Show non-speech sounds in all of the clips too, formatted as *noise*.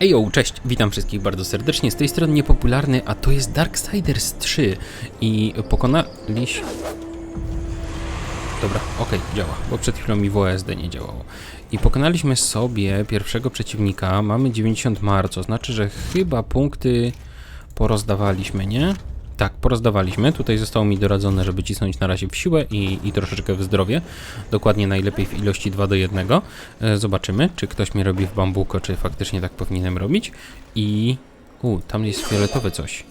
Ejo, cześć, witam wszystkich bardzo serdecznie, z tej strony niepopularny, a to jest Darksiders 3 i pokonaliśmy... Dobra, okej, działa, bo przed chwilą mi WSD nie działało. I pokonaliśmy sobie pierwszego przeciwnika, mamy 90 mar, co znaczy, że chyba punkty porozdawaliśmy, nie? Tak, porozdawaliśmy. Tutaj zostało mi doradzone, żeby cisnąć na razie w siłę i, i troszeczkę w zdrowie. Dokładnie najlepiej w ilości 2 do 1. E, zobaczymy, czy ktoś mnie robi w bambuko, czy faktycznie tak powinienem robić. I... U, tam jest fioletowe coś.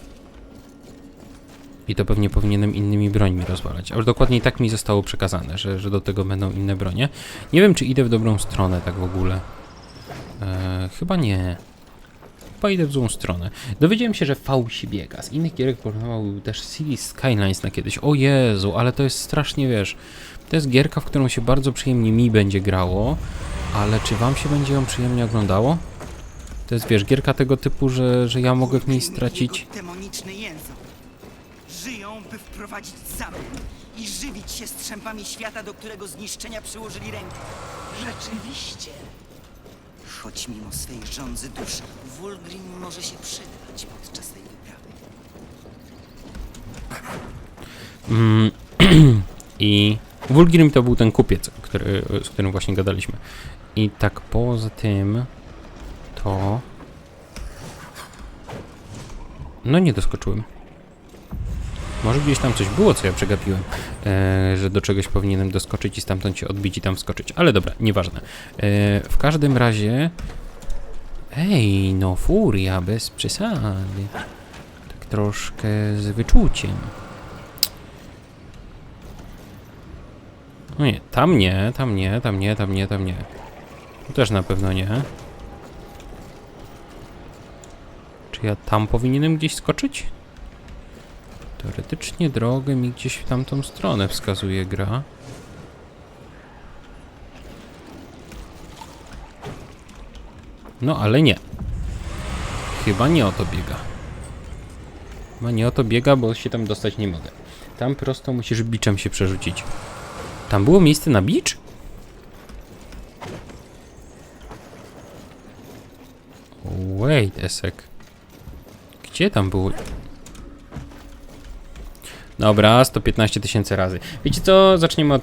I to pewnie powinienem innymi brońmi rozwalać. Ale dokładnie tak mi zostało przekazane, że, że do tego będą inne bronie. Nie wiem, czy idę w dobrą stronę tak w ogóle. E, chyba nie. Idę w złą stronę. Dowiedziałem się, że V się biega. Z innych gierek porównywał też City Skylines na kiedyś. O Jezu, ale to jest strasznie, wiesz... To jest gierka, w którą się bardzo przyjemnie mi będzie grało, ale czy wam się będzie ją przyjemnie oglądało? To jest, wiesz, gierka tego typu, że, że ja mogę w niej stracić... Demoniczny język. Żyją, by wprowadzić zamęt i żywić się strzępami świata, do którego zniszczenia przyłożyli rękę. Rzeczywiście. Choć mimo swej żądzy dusz, Wulgrim może się przydać podczas tej wyprawy. Mm, *clears throat* I Wulgrim to był ten kupiec, który, z którym właśnie gadaliśmy. I tak poza tym to... No nie doskoczyłem. Może gdzieś tam coś było, co ja przegapiłem, e, że do czegoś powinienem doskoczyć i stamtąd się odbić i tam wskoczyć. Ale dobra, nieważne. E, w każdym razie... Ej, no furia, bez przesady. Tak troszkę z wyczuciem. No nie, tam nie, tam nie, tam nie, tam nie, tam nie. Tu też na pewno nie. Czy ja tam powinienem gdzieś skoczyć? Teoretycznie drogę mi gdzieś w tamtą stronę wskazuje gra. No ale nie. Chyba nie o to biega. Chyba nie o to biega, bo się tam dostać nie mogę. Tam prosto musisz biczem się przerzucić. Tam było miejsce na bicz? Wait a sec. Gdzie tam było? Dobra, 115 tysięcy razy. Wiecie co? Zaczniemy od